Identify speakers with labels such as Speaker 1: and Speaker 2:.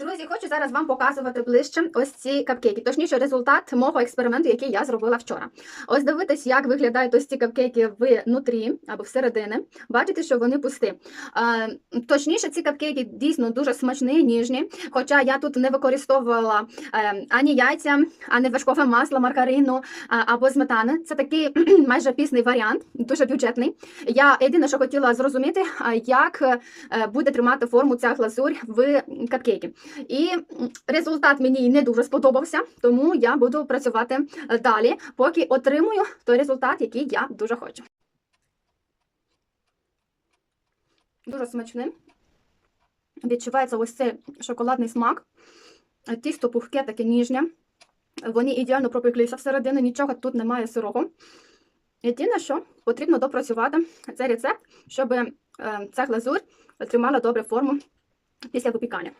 Speaker 1: Друзі, хочу зараз вам показувати ближче ось ці капкейки. Точніше, результат мого експерименту, який я зробила вчора. Ось дивитесь, як виглядають ось ці капкейки внутрі або всередини. Бачите, що вони пусті. Точніше, ці капкейки дійсно дуже смачні, ніжні. Хоча я тут не використовувала е, ані яйця, ані вершкове масло, маргарину або сметани. Це такий майже пісний варіант, дуже бюджетний. Я єдине, що хотіла зрозуміти, як е, буде тримати форму ця глазурь в капкейки. І результат мені не дуже сподобався, тому я буду працювати е, далі, поки отримую той результат, який я дуже хочу. Дуже смачний. Відчувається ось цей шоколадний смак. Е, Тісто пухке, таке ніжне. Вони ідеально пропеклися всередину, нічого тут немає сирого. Єдине, що потрібно допрацювати цей рецепт, щоб е, ця глазурь тримала добре форму після випікання.